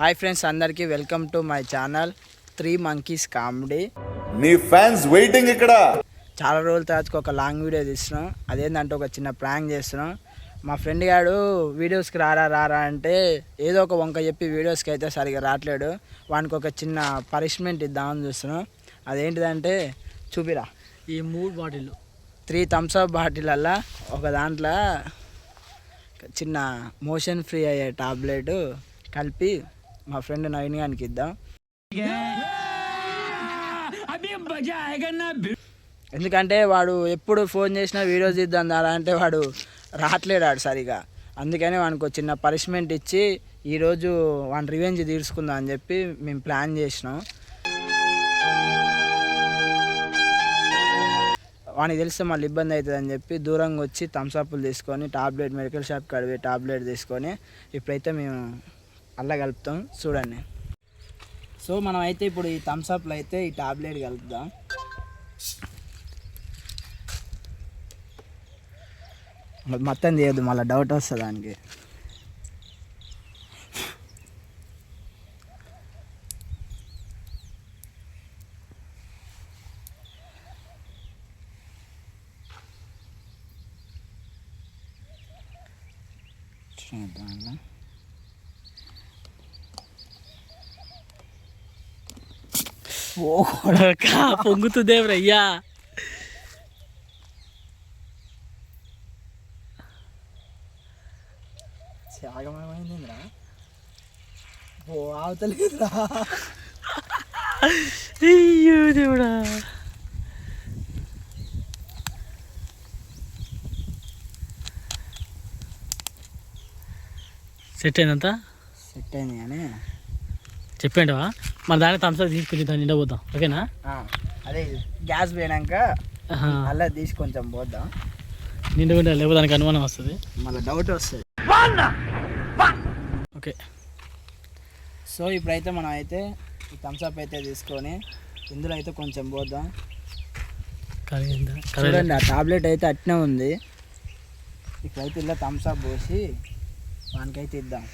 Hi friends అందరికీ welcome to my channel three monkeys comedy. నీ fans waiting ఇక్కడ. చాలా రోజుల తర్వాత ఒక లాంగ్ వీడియో తీస్తున్నాం. అదేంటంటే ఒక చిన్న ప్రాంక్ చేస్తున్నాం. మా ఫ్రెండ్ గాడు వీడియోస్కి రారా రారా అంటే ఏదో ఒక వంక చెప్పి వీడియోస్కి అయితే సరిగా రావట్లేడు. వానికి ఒక చిన్న పనిష్మెంట్ ఇద్దామని చూస్తున్నాం. అదేంటిదంటే చూపిరా. ఈ మూడు బాటిల్ త్రీ థమ్స్అప్ బాటిలల్లా ఒక దాంట్లో చిన్న మోషన్ ఫ్రీ అయ్యే టాబ్లెట్ కలిపి మా ఫ్రెండ్ నవీన్ గానికి ఇద్దాం. ఎందుకంటే వాడు ఎప్పుడు ఫోన్ చేసినా వీడియోస్ ఇద్దాం దారా అంటే వాడు రావట్లేడు ఆడు సరిగా. అందుకని వానికి చిన్న పనిష్మెంట్ ఇచ్చి ఈరోజు వాని రివెంజ్ తీర్చుకుందాం అని చెప్పి మేము ప్లాన్ చేసినాం. వానికి తెలిస్తే మళ్ళీ ఇబ్బంది అవుతుంది అని చెప్పి దూరంగా వచ్చి థమ్స్అప్లు తీసుకొని టాబ్లెట్ మెడికల్ షాప్ కడిగి టాబ్లెట్ తీసుకొని ఇప్పుడైతే మేము అలా కలుపుతాం. చూడండి. సో మనం అయితే ఇప్పుడు ఈ థమ్స్అప్లో అయితే ఈ టాబ్లెట్ కలుపుదాం. మొత్తం చేయొద్దు మళ్ళీ డౌట్ వస్తుంది దానికి. చూద్దాం ఓ కొడక అయ్యా త్యాగమేమైందిరా ఓ అవతలేదురా అయ్యో దేవుడా సెట్ అయిందంతా సెట్ అయింది కానీ చెప్పేంటవా మన దాన్ని థమ్స్అప్ తీసుకుని దాన్ని నిండబోతాం ఓకేనా? ఆ, అదే గ్యాస్ పోయినాక. అలా తీసి కొంచెం పోద్దాం. నిండుకుంటే లేకపోతే దానికి అనుమానం వస్తుంది. మళ్ళీ డౌట్ వస్తుంది. ఓకే. సో ఇప్పుడైతే మనం అయితే ఈ థమ్స్అప్ అయితే తీసుకొని ఇందులో అయితే కొంచెం పోద్దాం. చూడండి ఆ టాబ్లెట్ అయితే అట్నే ఉంది. ఇప్పుడైతే ఇలా థమ్స్అప్ పోసి వానికైతే ఇద్దాం.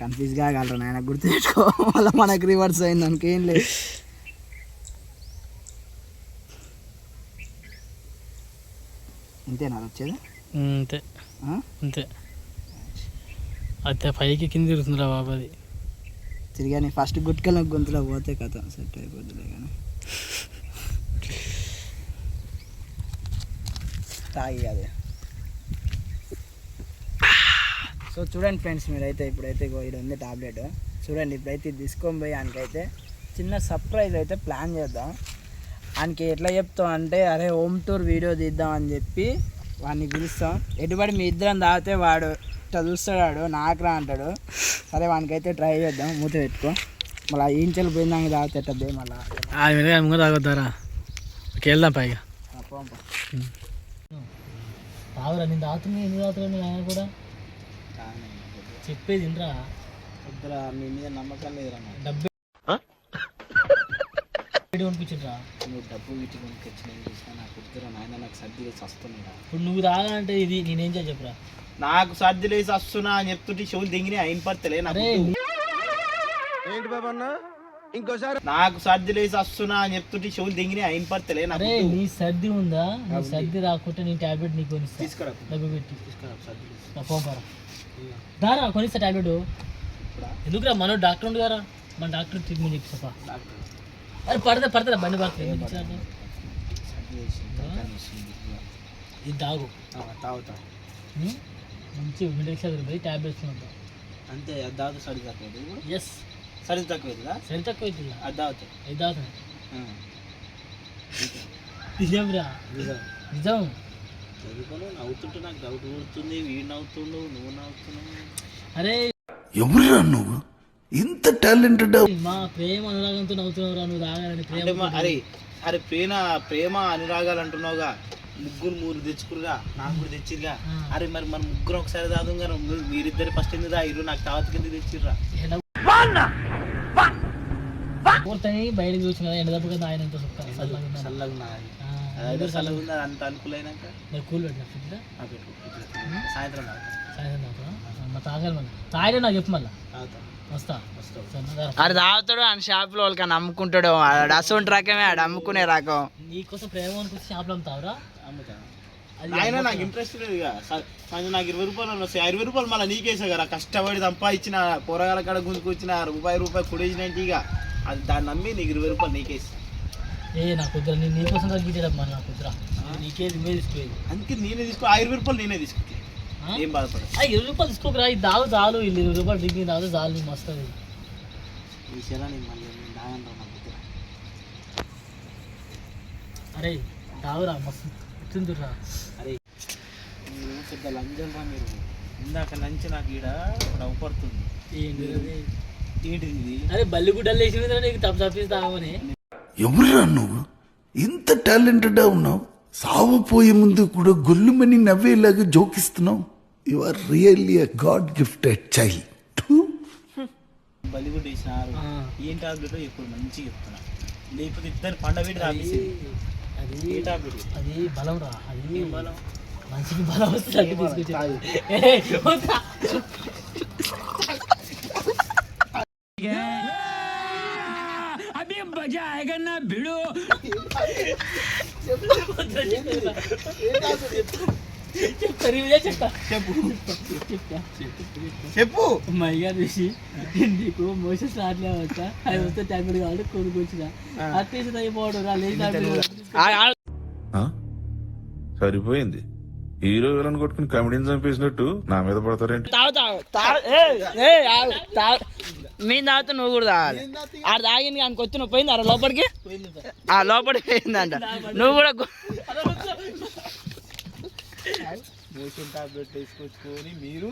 కన్ఫ్యూజ్ కాగలరు నాయన గుర్తుపెట్టుకో. మళ్ళీ మనకు రివర్స్ అయింది అనుకేం లేదు. ఇంతేనా వచ్చేది? అంతే? అంతే. అయితే పైకి కింద తిరుగుతుందిరా బాబు అది. తిరిగా నీ ఫస్ట్ గుట్కెళ్ళ గొంతులో పోతే కథ సెట్ అయిపోద్దిలే కానీ. తాగి అదే సో చూడండి ఫ్రెండ్స్ మీరైతే ఇప్పుడైతే ఇక్కడ ఉంది టాబ్లెట్ చూడండి ఇప్పుడైతే ఇది తీసుకొని పోయి ఆయనకైతే చిన్న సర్ప్రైజ్ అయితే ప్లాన్ చేద్దాం. ఆయనకి ఎట్లా చెప్తాం అంటే అరే హోమ్ టూర్ వీడియో తీద్దాం అని చెప్పి వాడిని పిలుస్తాం. ఎటుబడి మీ ఇద్దరం తాగితే వాడు ఇట్లా చూస్తాడు వాడు నాకు రా అంటాడు. సరే వానికైతే ట్రై చేద్దాం. మూత పెట్టుకో. మళ్ళీ ఇంచెలు పోయిందాక తాగితే ఎట్టద్దే మళ్ళీ? ఆ విధంగా ముందు తాగొద్దారా? వెళ్దాం పైగా. తాగురా నేను తాగుతున్నా ఎందుకు తాగుతున్నా ఆయన కూడా? చెప్పేది ఇంట్రా వద్దురా మీ మీద నమ్మకం లేదురా నాకు. డబ్బు కొనిపించరా నువ్వు డబ్బు వీటి కొనుక్కొచ్చిన ఏం చేసినా నాకు వద్దురా నాయన నాకు సర్ది చేసి వస్తున్నాయిరా. ఇప్పుడు నువ్వు తాగాలంటే ఇది నేనేం చేయాలి చెప్పురా? నాకు సర్ది లేసి వస్తున్నా అని చెప్తుంటే చెవులు దిగినాయి అయిన పడతలే నాకు అరే నాకు సర్ది లేసి వస్తున్నా అని చెప్తుంటే చెవులు దిగినాయి అయిన పడతలే నాకు అరే నీ సర్ది ఉందా? నీ సర్ది రాకుంటే నీ టాబ్లెట్ నీకు కొనిస్తా. తీసుకురా. డబ్బు పెట్టి. తీసుకురా సర్ది దారా కొనిస్తా టాబ్లెట్. ఎందుకురా మనో డాక్టర్ ఉండు కదా మన డాక్టర్ ట్రీట్మెంట్ డాక్టర్ అరే పడతా పడతా బండి నొస్తుంది. ఇది తాగు. తాగుతా? మంచి మెడికల్ షాప్ పోయి టాబ్లెట్స్ ఉంటాం అంతే అది తాగుతా సర్ది తక్కువ ఎస్ సర్ది తక్కువ అవుతుందా? సరి తక్కువ అవుతుంది. అది తాగుతా. ఇది తాగుతాను ఆ. నిజంరా? నిజం. నిజం. చదువుకోను నవ్వుతుంటే నాకు డౌట్ కొడుతుంది వీడు నవ్వుతుండు నువ్వు నవ్వుతున్నావు. అరే ఎవరురా నువ్వు? ఇంత టాలెంటెడ్ మా ప్రేమ అనురాగంతో నవ్వుతున్నావురా నువ్వు తాగాలని ప్రేమ మా- అరే అరే ప్రేమ ప్రేమ అనురాగాలు అంటున్నావుగా ముగ్గురు మూడు తెచ్చుకురుగా నాకు కూడా తెచ్చిరుగా ఆ. అరే మరి మన ముగ్గురు ఒకసారి కదా మీరిద్దరు ఫస్ట్ ఎందుకు తాగిరు నాకు తావత్ కింద తెచ్చిర్రా? కోరుతాయి బయటకు చూసిన ఎండ దెబ్బ కదా ఆయన ఎంత సుక్క చల్లగా ఉందా? చల్లగా ఉన్నది ఉంది? అది అంత అనుకూలైనాక? మరి కూల్ పెట్టిన ఫ్రిడ్జ్ ఆ, పెట్టు. సాయంత్రం తాగుతా. తాగాలి మళ్ళీ. నాకు చెప్పు మళ్ళీ. వస్తా. తాగుతాడు ఆయన షాప్లో వాళ్ళకన్నా అమ్ముకుంటాడు. ఆడు అసొంటి రకమే ఆడు అమ్ముకునే రకం. నీకోసం ప్రేమ అనుకుంటే షాప్లో అమ్ముతావురా? అమ్ముతా. అది నాయన నాకు ఇంట్రెస్ట్ లేదు ఇక. సంజయ్ నాకు ఇరవై రూపాయలు వస్తాయి ఇరవై రూపాయలు మళ్ళీ నీకేసా కదా. కష్టపడి సంపాదించిన కూరగాయల కాడ గుంజుకొచ్చిన రూపాయి రూపాయి కుడేసినట్టు ఇక. అది దాన్ని నమ్మి నీకు ఇరవై రూపాయలు నీకేసి ఏ నాకు కుదర నేను నీకోసం నాకు కుదరా నీకేది మీద తీసుకోలేదు అందుకే నేనే తీసుకో ఇరవై రూపాయలు నేనే తీసుకుంటా. ఆ? ఏం బాధపడ ఆ ఇరవై రూపాయలు తీసుకోకరా ఇది దాగు చాలు ఇల్లు ఇరవై రూపాయలు డ్రింక్ తాగు చాలు నీకు మస్తు అది. ఈ మళ్ళీ నాకు. అరే తాగురా మస్తు తింటురా అరే మీరు పెద్ద మీరు. ఇందాక లంచ్ నాకు ఈడ అది? ఏంటిది? ఇది అరే బల్లి గుడ్డలు వేసి మీద నీకు తప్పు తప్పిసి తాగమని ఎవరురా నువ్వు? ఇంత టాలెంటెడ్ ఉన్నావు. సావపోయే ముందు కూడా గొల్లుమని నవ్వేలాగా జోకిస్తున్నావు. You are really a god gifted child బలిగుడ్డ వేసినారు. ఏం టాబ్లెట్ ఇప్పుడు మంచిగా చెప్తున్నా. లేకపోతే ఇద్దరు పండబెట్టి రాపిస్తుంది అది ఏ టాబ్లెట్? అది బలం రా. అది బలం? మనిషికి బలం వస్తుంది వద్దా. చెప్తా, రివ్యూ చెప్తా. చెప్పు. చెప్తా. చెప్పు మా అయ్య చూసి నీకు వచ్చ అది వస్తే కొనుక్కొచ్చిన అట్లేసి అయిపోవడం సరిపోయింది. హీరో విలన్ కొట్టుకుని కమెడీని చంపేసినట్టు నా మీద పడతారేంటి? మేము తాగుతా నువ్వు కూడా తాగాలి. ఆడు తాగింది కానీ కొత్త నువ్వు పోయింది? అరే లోపలికి? ఆ లోపలికి పోయిందంట. నువ్వు కూడా మోషన్ టాబ్లెట్ తీసుకొచ్చుకొని మీరు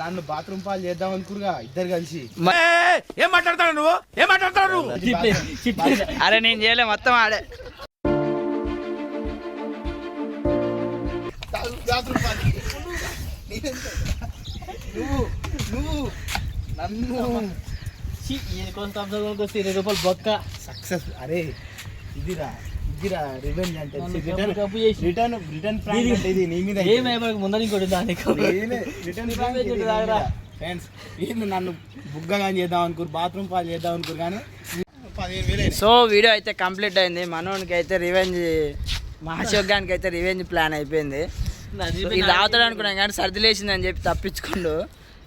నన్ను బాత్రూమ్ పాలు చేద్దాం అనుకురుగా ఇద్దరు కలిసి. ఏం మాట్లాడతాడు నువ్వు? ఏం మాట్లాడతాడు నువ్వు? అరే నేను చేయలే మొత్తం ఆడే. నువ్వు నువ్వు. నన్ను కొంత వస్తే ఇరవై రూపాయలు బొక్క. సక్సెస్. అరే ఇదిరా ఇదిరా రివెంజ్ అంటే రిటర్న్ కప్పు చేసి. రిటర్న్ రిటర్న్ ప్రాంక్ అంటే ఇది నీ మీద ఏం అయిపోయి ముందర ఇంకోటి దానికి. రిటర్న్ తాగరా. ఫ్రెండ్స్ ఏంది నన్ను బుగ్గగా చేద్దాం అనుకురు బాత్రూమ్ పాలు చేద్దాం అనుకురు కానీ. సో వీడియో అయితే కంప్లీట్ అయింది. మనోనికి అయితే రివెంజ్ మహాశోగానికి అయితే రివెంజ్ ప్లాన్ అయిపోయింది. ఇది తాగుతాడు అనుకున్నాం కానీ సర్ది లేచిందని చెప్పి తప్పించుకుండు.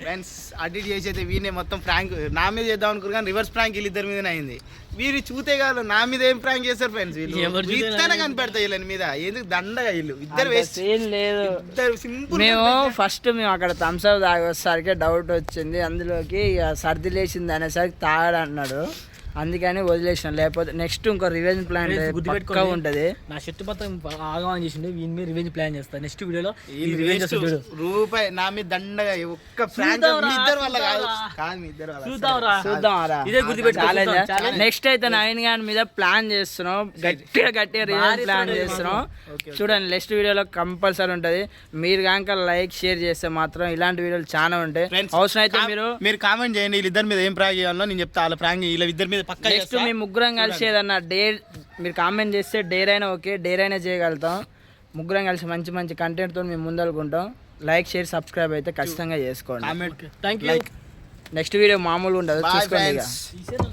ఫ్రెండ్స్ అడిట్ చేసి అయితే వీనే మొత్తం ప్రాంక్ నా మీద చేద్దాం అనుకురు కానీ రివర్స్ ప్రాంక్ వీళ్ళు ఇద్దరి మీదనే అయింది. వీరు చూతే కాదు నా మీద ఏం ప్రాంక్ చేస్తారు ఫ్రెండ్స్ వీళ్ళు? వీళ్ళనే కనిపెడతాయి వీళ్ళని మీద. ఎందుకు దండగా వీళ్ళు? ఇద్దరు లేదు. ఇద్దరు సింపుల్ మేము ఫస్ట్ మేము అక్కడ థమ్స్ అప్ తాగేసరికి డౌట్ వచ్చింది. అందులోకి ఇక సర్ది లేచింది అనేసరికి తాగడు అన్నాడు. అందుకని వదిలేసిన. లేకపోతే నెక్స్ట్ ఇంకో రివెంజ్ ప్లాన్ పక్కా ఉంటది. నా షర్ట్ మొత్తం ఆగమని చేసిండు. వీని మీద రివెంజ్ ప్లాన్ చేస్తా. నెక్స్ట్ వీడియోలో. రూపాయి నా మీద దండగా ఒక్క ఇద్దరు వల్ల కాదు. కాదు ఇద్దరు చూద్దాం ఇదే గుర్తుపెట్టుకో. నెక్స్ట్ అయితే నవీన్ గారి మీద ప్లాన్ చేస్తున్నాం. గట్టిగా గట్టిగా రివెంజ్ ప్లాన్ చేస్తున్నాం. చూడండి నెక్స్ట్ వీడియోలో కంపల్సరీ ఉంటది. మీరు కనుక లైక్ షేర్ చేస్తే మాత్రం ఇలాంటి వీడియోలు చాలా ఉంటాయి. అవసరం అయితే మీరు మీరు కామెంట్ చేయండి. వీళ్ళిద్దరి మీద ఏం ప్రాంక్ చేయాలో నేను చెప్తా. వాళ్ళ ప్రాంక్ వీళ్ళ ఇద్దరి మీద పక్క నెక్స్ట్ మీ ముగ్గురం కలిసి ఏదన్నా డే మీరు కామెంట్ చేస్తే డేర్ అయినా ఓకే డేర్ అయినా చేయగలుగుతాం. ముగ్గురం కలిసి మంచి మంచి కంటెంట్తో మేము ముందలుకుంటాం. లైక్ షేర్ సబ్స్క్రైబ్ అయితే ఖచ్చితంగా చేసుకోండి. Comment thank you next video మామూలుగా ఉండదు. చూసుకోండి